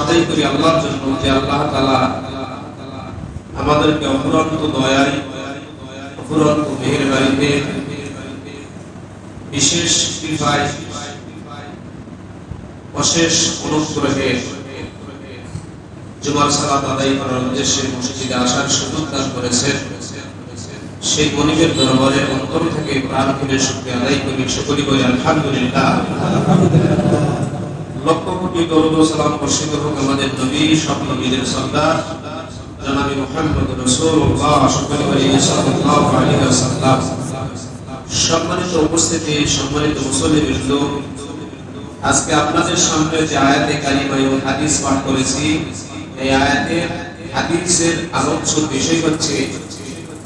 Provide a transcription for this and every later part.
আদায় বিশেষ অশেষ জুমার করার উদ্দেশ্যে মসজিদে আসার সুযোগ দান করেছেন। সেই মনিবের দরবারে অন্তর থেকে প্রাণ খুলে শুক্রিয়া আদায় করি সকলি বলি, আলহামদুলিল্লাহ। লক্ষ কোটি দরুদ সালাম বর্ষিত হোক আমাদের নবী সব নবীদের সর্দার। মুহাম্মদ রাসূলুল্লাহ সকলে বলি সম্মানিত উপস্থিতি, সম্মানিত আজকে আপনাদের সামনে যে আয়াতে কারিমা এবং হাদিস পাঠ করেছি, এই আয়াতের হাদিসের আলোচ্য বিষয় হচ্ছে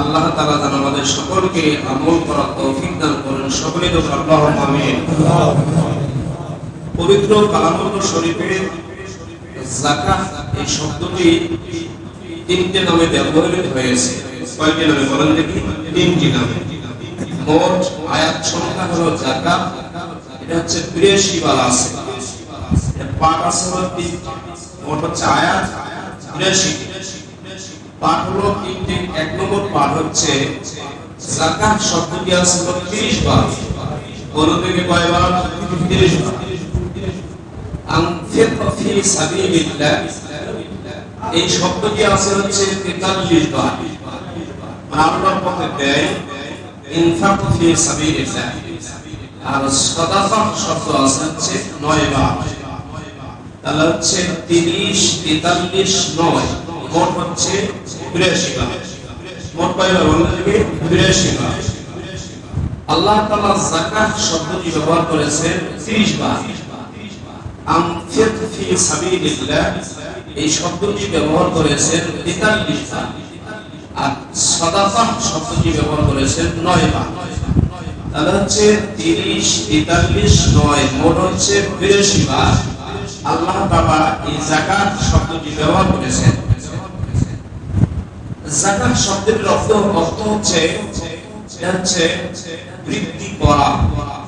আল্লাহ তাআলা যেন আমাদের সকলকে আমল করার তৌফিক দান করেন। সকলে তো আল্লাহুম্মা আমিন পবিত্র কালামুল্লাহ শরীফে যাকাত এই শব্দটি তিনটে নামে ব্যবহৃত হয়েছে। কয়টি নামে বলেন দেখি? তিনটি নামে। মোট আয়াত সংখ্যা হলো যাকাত। এটা হচ্ছে 82 বার আছে। পাঠ আছে মোট হচ্ছে আয়াত 82 পাঠ হলো তিনটি, এক নম্বর পাঠ হচ্ছে যাকাত শব্দটি আছে হলো 30 বার। কোন কয়বার? 30 বার। আনফিক ফি সাবিলিল্লাহ। এই শব্দটি আছে হচ্ছে 43 বার। মানে আছে হচ্ছে 9 বার। তাহলে হচ্ছে 30 43 9 মোট হচ্ছে 82 মোট কয়বার বলতে হবে 82 আল্লাহ যাকাত শব্দটি ব্যবহার করেছেন 30 বার। এই শব্দটি ব্যবহার করেছেন 43 বার। আর সাদাকা শব্দটি ব্যবহার করেছেন 9 বার। তাহলে হচ্ছে 30 43 9 মোট হচ্ছে 82 বার। আল্লাহ তাআলা এই যাকাত শব্দটি ব্যবহার করেছেন। যাকাত শব্দের অর্থ অর্থ হচ্ছে হচ্ছে বৃদ্ধি করা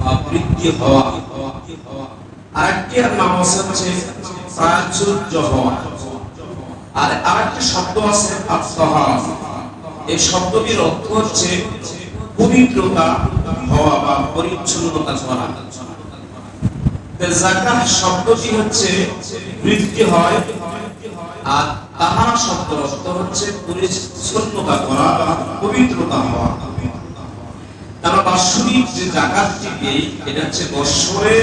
বা বৃদ্ধি হওয়া। আরেকটি নাম আছে হচ্ছে প্রাচুর্য হওয়া। আর আরেকটি শব্দ আছে আত্মহা। এই শব্দটির অর্থ হচ্ছে পবিত্রতা হওয়া বা পরিচ্ছন্নতা করা। জাকাত শব্দটি হচ্ছে বৃদ্ধি হয় আর তাহার শব্দ হচ্ছে করা বা পবিত্রতা হওয়া। কারণ বাৎসরিক যে জাকাতটি দেই এটা হচ্ছে বৎসরে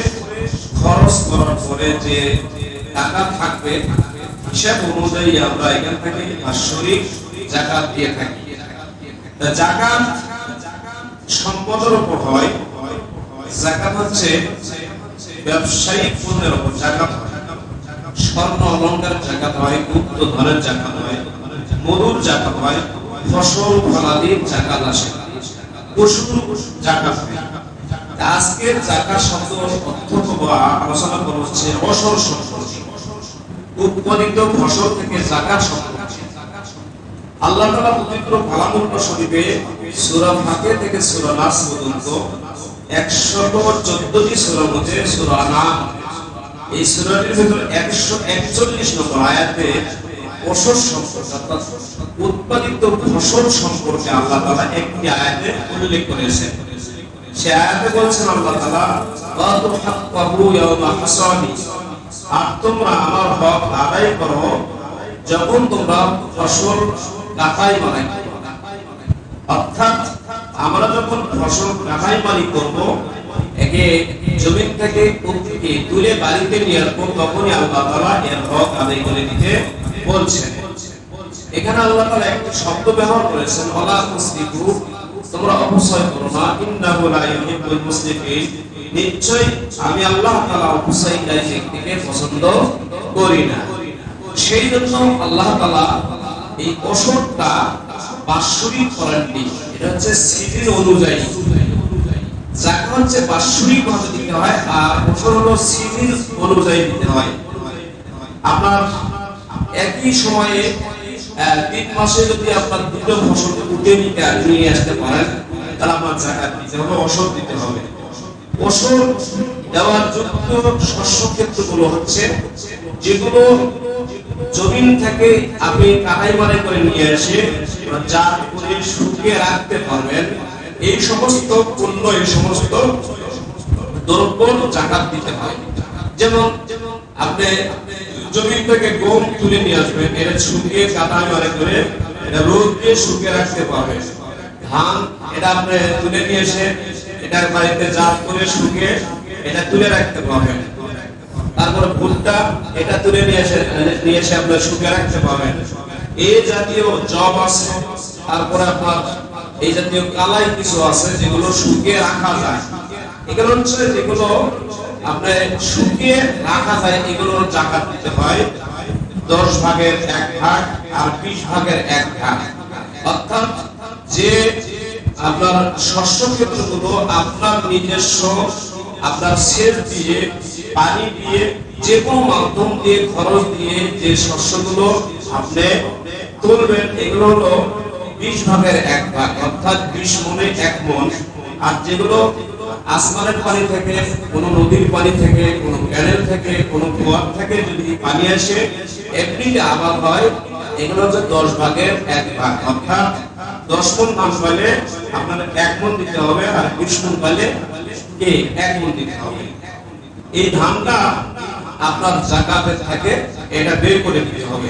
খরচ করার পরে যে টাকা থাকবে, হিসাব অনুযায়ী আমরা এখান থেকে বাৎসরিক জাকাত দিয়ে থাকি। জাকাত সম্পদের উপর হয়, জাকাত হচ্ছে ব্যবসায়িক পণ্যের উপর। জাকাত স্বর্ণ অলংকার জাকাত হয় গুপ্ত ধনের জাকাত হয় মধুর জাকাত হয়, ফসল, ফলাদির জাকাত আসে। পশুর জাকাত হয়। আজকের জাকাত শব্দ অর্থ আলোচনা করা হচ্ছে অসর উৎপাদিত ফসল থেকে আল্লাহ তাআলা পবিত্র কালামুল শরীফে থেকে সূরা নাস পর্যন্ত 114টি সূরার মধ্যে সূরা নাম এই সূরাটির ভিতরে 141 নম্বর আয়াতে ফসল সম্পর্কে অর্থাৎ উৎপাদিত ফসল সম্পর্কে আল্লাহ তাআলা একটি আয়াতে উল্লেখ করেছেন। সে আয়াতে বলছেন আল্লাহ হাসাদি আর তোমরা আমার হক আদায় করো যখন তোমরা ফসল কাটাই অর্থাৎ আমরা যখন ফসল কাটাই মারি করব, একে জমি থেকে উঠকে তুলে বাড়িতে নিয়ে আসব তখনই আল্লাহ তাআলা এর হক আদায় করে দিতে বলছেন। এখানে আল্লাহ তাআলা একটা শব্দ ব্যবহার করেছেন, ওয়ালা তুসরিফু তোমরা অপচয় করো না ইন্নাহু লা ইউহিব্বুল মুসলিমিন নিশ্চয় আমি আল্লাহ তাআলা হুসাইনকারী ব্যক্তিকে পছন্দ করি না সেই জন্য আল্লাহ তাআলা এই ওষুধটা বাৎসরিক করেননি। এটা হচ্ছে সিজন অনুযায়ী। যাকে হচ্ছে দিতে হয় আর ওষুধ হলো সিজন অনুযায়ী দিতে হয়। আপনার একই সময়ে তিন মাসে যদি আপনার দুটো ফসল উঠে নিতে নিয়ে আসতে পারেন, তাহলে আপনার জাকাত দিতে হবে ওষুধ দিতে হবে। ওষুধ দেওয়ার যোগ্য শস্য ক্ষেত্রগুলো হচ্ছে, যেগুলো জমিন থেকে আপনি কাটাই করে নিয়ে এসে যা করে শুকিয়ে রাখতে পারবেন এই সমস্ত পণ্য, এই সমস্ত দ্রব্য জাকাত দিতে হয়। যেমন আপনি জমিন থেকে গম তুলে নিয়ে আসবেন, এটা শুকিয়ে কাটাই মারে করে এটা রোদ দিয়ে শুকিয়ে রাখতে পারবেন। ধান, এটা আপনি তুলে নিয়ে এসে এটা বাড়িতে জাত করে শুকিয়ে এটা তুলে রাখতে পারবেন। তারপরে ভুট্টা, এটা তুলে নিয়ে এসে নিয়ে এসে আপনার শুকিয়ে রাখতে পারবেন। এই জাতীয় জব আছে, তারপরে আপনার এই জাতীয় কালাই কিছু আছে যেগুলো শুকিয়ে রাখা যায়। এগুলো হচ্ছে যেগুলো আপনার শুকিয়ে রাখা যায় এগুলো জাকাত দিতে হয়। দশ ভাগের এক ভাগ আর বিশ ভাগের এক ভাগ। অর্থাৎ যে আপনার শস্য ক্ষেত্রগুলো আপনার নিজস্ব, আপনার সেচ দিয়ে, পানি দিয়ে, যে কোনো মাধ্যম দিয়ে, খরচ দিয়ে যে শস্যগুলো আপনি তুলবেন, এগুলো হলো বিশ ভাগের এক ভাগ, অর্থাৎ বিশ মনে এক মন। আর যেগুলো আসমানের পানি থেকে, কোন নদীর পানি থেকে, কোন ক্যানেল থেকে, কোন কুয়ার থেকে যদি পানি আসে এমনিতে আবাদ হয়, এগুলো হচ্ছে দশ ভাগের এক ভাগ। অর্থাৎ দশ মন ধান পাইলে আপনার এক মন দিতে হবে আর বিশ মন পাইলে কে? এক মন দিতে হবে। এই ধানটা আপনার জাকাতের থাকে এটা বের করে দিতে হবে।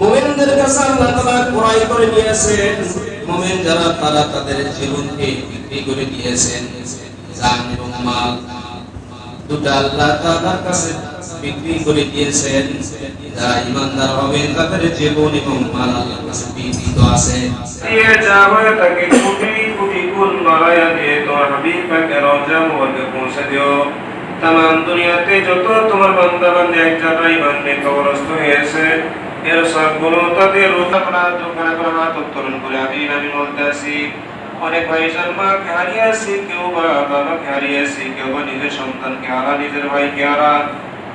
মোমেনদের কাছে আল্লাহ তাআলা ক্রয় করে মোমেন যারা, তারা তাদের জীবনকে বিক্রি করে দিয়েছেন। জান এবং মাল আল্লাহ তাআলার কাছে বিক্রি করে দিয়েছেন। যারা তাদের জীবন এবং মাল আল্লাহর কাছে বিক্রিত আছে। দিয়ে তাকে কোটি কোটি দিয়ে তোমার পৌঁছে দিও। তামাম দুনিয়াতে যত তোমার বান্দে এক জায়গায় বান্দে কবরস্থ হয়েছে সবগুলো অনেক ভাইজান মাকে হারিয়েছি কেউ কেউ নিজের সন্তানকে হারা, নিজের ভাইকে হারা,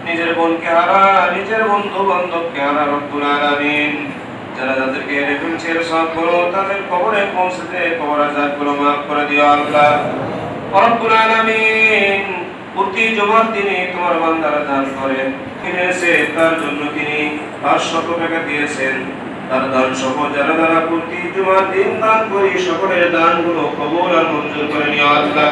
নিজের বোনকে হারা, নিজের বন্ধু বান্ধবকে হারা, রব্বুল আলামিন। যারা যাদেরকে এনে ফেলছে, এর সব করো তাদের কবরে পৌঁছতে, কবর আজাবগুলো মাফ করে দিও আল্লাহ। রব্বুল আলামিন। প্রতি জমার তিনি তোমার বান্দারা দান করেন। কিনেছে তার জন্য তিনি পাঁচশত টাকা দিয়েছেন। তার দান সহ যারা যারা প্রতি জমার দিন দান করি, সকলের দানগুলো কবুল আর মঞ্জুর করে নিও। আল্লাহ